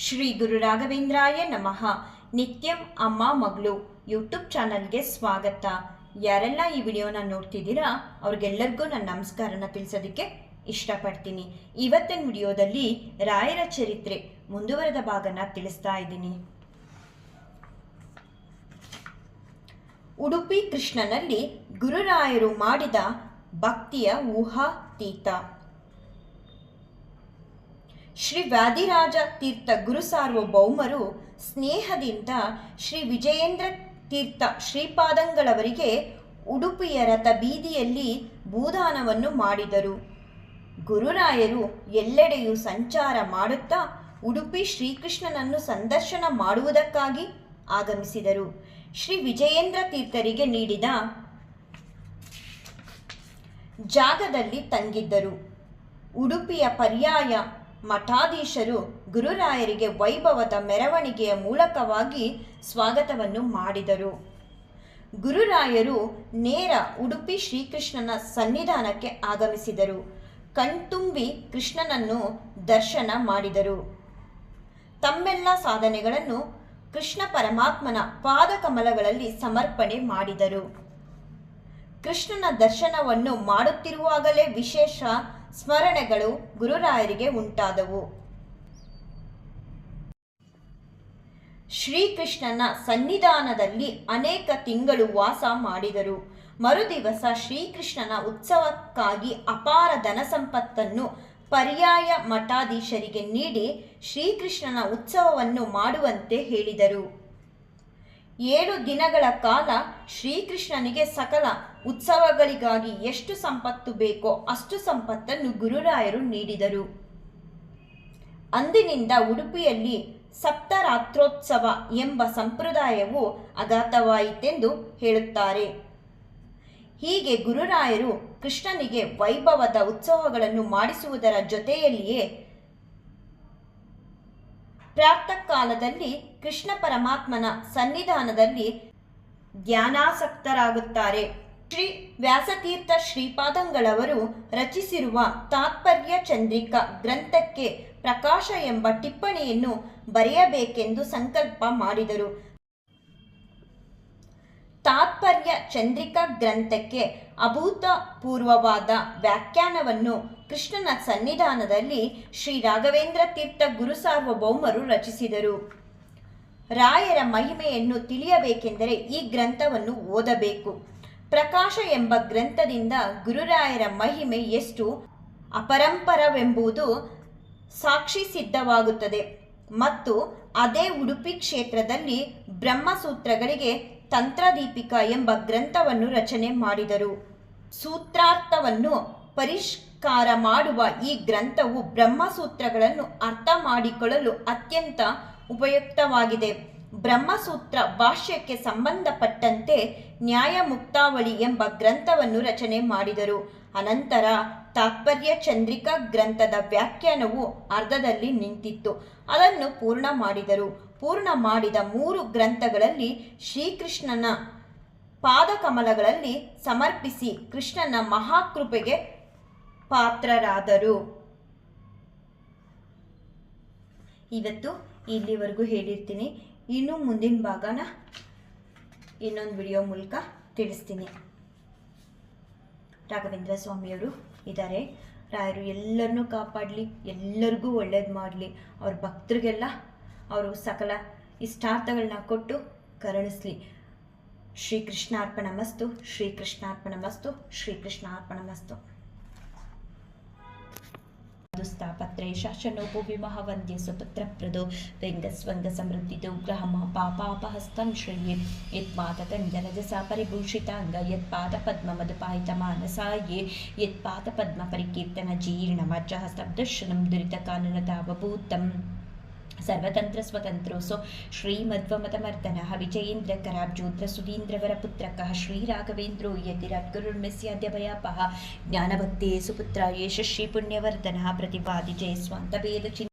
ಶ್ರೀ ಗುರು ರಾಘವೇಂದ್ರಾಯ ನಮಃ. ನಿತ್ಯಂ ಅಮ್ಮ ಮಗಳು ಯೂಟ್ಯೂಬ್ ಚಾನಲ್ಗೆ ಸ್ವಾಗತ. ಯಾರೆಲ್ಲ ಈ ವಿಡಿಯೋನ ನೋಡ್ತಿದ್ದೀರಾ, ಅವ್ರಿಗೆಲ್ಲರಿಗೂ ನನ್ನ ನಮಸ್ಕಾರನ ತಿಳಿಸೋದಕ್ಕೆ ಇಷ್ಟಪಡ್ತೀನಿ. ಇವತ್ತಿನ ವಿಡಿಯೋದಲ್ಲಿ ರಾಯರ ಚರಿತ್ರೆ ಮುಂದುವರೆದ ಭಾಗನ ತಿಳಿಸ್ತಾ ಇದ್ದೀನಿ. ಉಡುಪಿ ಕೃಷ್ಣನಲ್ಲಿ ಗುರುರಾಯರು ಮಾಡಿದ ಭಕ್ತಿಯ ಊಹಾತೀತ. ಶ್ರೀ ವ್ಯಾಧಿರಾಜ ತೀರ್ಥ ಗುರು ಸಾರ್ವಭೌಮರು ಸ್ನೇಹದಿಂದ ಶ್ರೀ ವಿಜಯೇಂದ್ರ ತೀರ್ಥ ಶ್ರೀಪಾದಂಗಳವರಿಗೆ ಉಡುಪಿಯ ರಥ ಬೀದಿಯಲ್ಲಿ ಭೂದಾನವನ್ನು ಮಾಡಿದರು. ಗುರುರಾಯರು ಎಲ್ಲೆಡೆಯೂ ಸಂಚಾರ ಮಾಡುತ್ತಾ ಉಡುಪಿ ಶ್ರೀಕೃಷ್ಣನನ್ನು ಸಂದರ್ಶನ ಮಾಡುವುದಕ್ಕಾಗಿ ಆಗಮಿಸಿದರು. ಶ್ರೀ ವಿಜಯೇಂದ್ರ ತೀರ್ಥರಿಗೆ ನೀಡಿದ ಜಾಗದಲ್ಲಿ ತಂಗಿದ್ದರು. ಉಡುಪಿಯ ಪರ್ಯಾಯ ಮಠಾಧೀಶರು ಗುರುರಾಯರಿಗೆ ವೈಭವದ ಮೆರವಣಿಗೆಯ ಮೂಲಕವಾಗಿ ಸ್ವಾಗತವನ್ನು ಮಾಡಿದರು. ಗುರುರಾಯರು ನೇರ ಉಡುಪಿ ಶ್ರೀಕೃಷ್ಣನ ಸನ್ನಿಧಾನಕ್ಕೆ ಆಗಮಿಸಿದರು. ಕಣ್ತುಂಬಿ ಕೃಷ್ಣನನ್ನು ದರ್ಶನ ಮಾಡಿದರು. ತಮ್ಮೆಲ್ಲ ಸಾಧನೆಗಳನ್ನು ಕೃಷ್ಣ ಪರಮಾತ್ಮನ ಪಾದಕಮಲಗಳಲ್ಲಿ ಸಮರ್ಪಣೆ ಮಾಡಿದರು. ಕೃಷ್ಣನ ದರ್ಶನವನ್ನು ಮಾಡುತ್ತಿರುವಾಗಲೇ ವಿಶೇಷ ಸ್ಮರಣೆಗಳು ಗುರುರಾಯರಿಗೆ ಉಂಟಾದವು. ಶ್ರೀಕೃಷ್ಣನ ಸನ್ನಿಧಾನದಲ್ಲಿ ಅನೇಕ ತಿಂಗಳು ವಾಸ ಮಾಡಿದರು. ಮರುದಿವಸ ಶ್ರೀಕೃಷ್ಣನ ಉತ್ಸವಕ್ಕಾಗಿ ಅಪಾರ ಧನ ಸಂಪತ್ತನ್ನು ಪರ್ಯಾಯ ಮಠಾಧೀಶರಿಗೆ ನೀಡಿ ಶ್ರೀಕೃಷ್ಣನ ಉತ್ಸವವನ್ನು ಮಾಡುವಂತೆ ಹೇಳಿದರು. ಏಳು ದಿನಗಳ ಕಾಲ ಶ್ರೀಕೃಷ್ಣನಿಗೆ ಸಕಲ ಉತ್ಸವಗಳಿಗಾಗಿ ಎಷ್ಟು ಸಂಪತ್ತು ಬೇಕೋ ಅಷ್ಟು ಸಂಪತ್ತನ್ನು ಗುರುರಾಯರು ನೀಡಿದರು. ಅಂದಿನಿಂದ ಉಡುಪಿಯಲ್ಲಿ ಸಪ್ತರಾತ್ರೋತ್ಸವ ಎಂಬ ಸಂಪ್ರದಾಯವು ಅಗಾತವಾಯಿತೆಂದು ಹೇಳುತ್ತಾರೆ. ಹೀಗೆ ಗುರುರಾಯರು ಕೃಷ್ಣನಿಗೆ ವೈಭವದ ಉತ್ಸವಗಳನ್ನು ಮಾಡಿಸುವುದರ ಜೊತೆಯಲ್ಲಿಯೇ ಪ್ರಾತಃ ಕಾಲದಲ್ಲಿ ಕೃಷ್ಣ ಪರಮಾತ್ಮನ ಸನ್ನಿಧಾನದಲ್ಲಿ ಧ್ಯಾನಾಸಕ್ತರಾಗುತ್ತಾರೆ ಶ್ರೀ ವ್ಯಾಸತೀರ್ಥ ಶ್ರೀಪಾದಂಗಳವರು ರಚಿಸಿರುವ ತಾತ್ಪರ್ಯ ಚಂದ್ರಿಕಾ ಗ್ರಂಥಕ್ಕೆ ಪ್ರಕಾಶ ಎಂಬ ಟಿಪ್ಪಣಿಯನ್ನು ಬರೆಯಬೇಕೆಂದು ಸಂಕಲ್ಪ ಮಾಡಿದರು. ತಾತ್ಪರ್ಯ ಚಂದ್ರಿಕಾ ಗ್ರಂಥಕ್ಕೆ ಅಭೂತಪೂರ್ವವಾದ ವ್ಯಾಖ್ಯಾನವನ್ನು ಕೃಷ್ಣನ ಸನ್ನಿಧಾನದಲ್ಲಿ ಶ್ರೀ ರಾಘವೇಂದ್ರ ತೀರ್ಥ ಗುರು ಸಾರ್ವಭೌಮರು ರಚಿಸಿದರು. ರಾಯರ ಮಹಿಮೆಯನ್ನು ತಿಳಿಯಬೇಕೆಂದರೆ ಈ ಗ್ರಂಥವನ್ನು ಓದಬೇಕು. ಪ್ರಕಾಶ ಎಂಬ ಗ್ರಂಥದಿಂದ ಗುರುರಾಯರ ಮಹಿಮೆ ಎಷ್ಟು ಅಪರಂಪರವೆಂಬುದು ಸಾಕ್ಷಿ ಸಿದ್ಧವಾಗುತ್ತದೆ. ಮತ್ತು ಅದೇ ಉಡುಪಿ ಕ್ಷೇತ್ರದಲ್ಲಿ ಬ್ರಹ್ಮಸೂತ್ರಗಳಿಗೆ ತಂತ್ರದೀಪಿಕಾ ಎಂಬ ಗ್ರಂಥವನ್ನು ರಚನೆ ಮಾಡಿದರು. ಸೂತ್ರಾರ್ಥವನ್ನು ಪರಿಷ್ಕಾರ ಮಾಡುವ ಈ ಗ್ರಂಥವು ಬ್ರಹ್ಮಸೂತ್ರಗಳನ್ನು ಅರ್ಥ ಮಾಡಿಕೊಳ್ಳಲು ಅತ್ಯಂತ ಉಪಯುಕ್ತವಾಗಿದೆ. ಬ್ರಹ್ಮಸೂತ್ರ ಭಾಷ್ಯಕ್ಕೆ ಸಂಬಂಧಪಟ್ಟಂತೆ ನ್ಯಾಯಮುಕ್ತಾವಳಿ ಎಂಬ ಗ್ರಂಥವನ್ನು ರಚನೆ ಮಾಡಿದರು. ಅನಂತರ ತಾತ್ಪರ್ಯ ಚಂದ್ರಿಕಾ ಗ್ರಂಥದ ವ್ಯಾಖ್ಯಾನವು ಅರ್ಧದಲ್ಲಿ ನಿಂತಿತ್ತು. ಅದನ್ನು ಪೂರ್ಣ ಮಾಡಿದರು. ಪೂರ್ಣ ಮಾಡಿದ ಮೂರು ಗ್ರಂಥಗಳಲ್ಲಿ ಶ್ರೀಕೃಷ್ಣನ ಪಾದಕಮಲಗಳಲ್ಲಿ ಸಮರ್ಪಿಸಿ ಕೃಷ್ಣನ ಮಹಾಕೃಪೆಗೆ ಪಾತ್ರರಾದರು. ಇವತ್ತು ಇಲ್ಲಿವರೆಗೂ ಹೇಳಿರ್ತೀನಿ. ಇನ್ನು ಮುಂದಿನ ಭಾಗನ ಇನ್ನೊಂದು ವಿಡಿಯೋ ಮೂಲಕ ತಿಳಿಸ್ತೀನಿ. ರಾಘವೇಂದ್ರ ಸ್ವಾಮಿಯವರು ಇದ್ದಾರೆ. ರಾಯರು ಎಲ್ಲರನ್ನೂ ಕಾಪಾಡಲಿ, ಎಲ್ಲರಿಗೂ ಒಳ್ಳೇದು ಮಾಡಲಿ. ಅವ್ರ ಭಕ್ತರಿಗೆಲ್ಲ ಅವರು ಸಕಲ ಇಷ್ಟಾರ್ಥಗಳನ್ನ ಕೊಟ್ಟು ಕರುಣಿಸಲಿ. ಶ್ರೀಕೃಷ್ಣಾರ್ಪಣ ಮಸ್ತು ಶ್ರೀಕೃಷ್ಣಾರ್ಪಣ ಮಸ್ತು ಶ್ರೀಕೃಷ್ಣಾರ್ಪಣ ಮಸ್ತು. ದುಸ್ತಾಪತ್ರೇ ಶಾಸನೋಪು ವಿಮಹ ವಂದ್ಯ ಸುಪುತ್ರಪ್ರದೋ ವೆಂಗಸ್ವಂಗ ಸಮೃದ್ಧಿದೋ ಗ್ರಹಮ ಪಾಪಾಪಹಸ್ತಂ ಶ್ರೇಯೇ. ರಜಸ ಪರಿಭೂಷಿತಾಂಗ, ಯತ್ಪಾದ ಪದ್ಮ ಮಧುಪಾಯಿತ ಮಾನಸಾಯೇ. ಯತ್ಪಾದ ಪದ್ಮ ಪರಿಕೀರ್ತನ ಜೀರ್ಣಮಜ್ಜಃ ಸ್ತಬ್ದರ್ಶನಂ ದುರಿತ सर्वतन्त्रस्वतन्त्रोऽसौ श्रीमध्वमतमर्दनः विजयेन्द्रकराब्जोद्रसुधीन्द्रवरपुत्रकः श्रीराघवेन्द्रो ज्ञानभक्सुपुत्र ज्ञानभक्ते सुपुत्राय प्रतिपादी जय स्वांत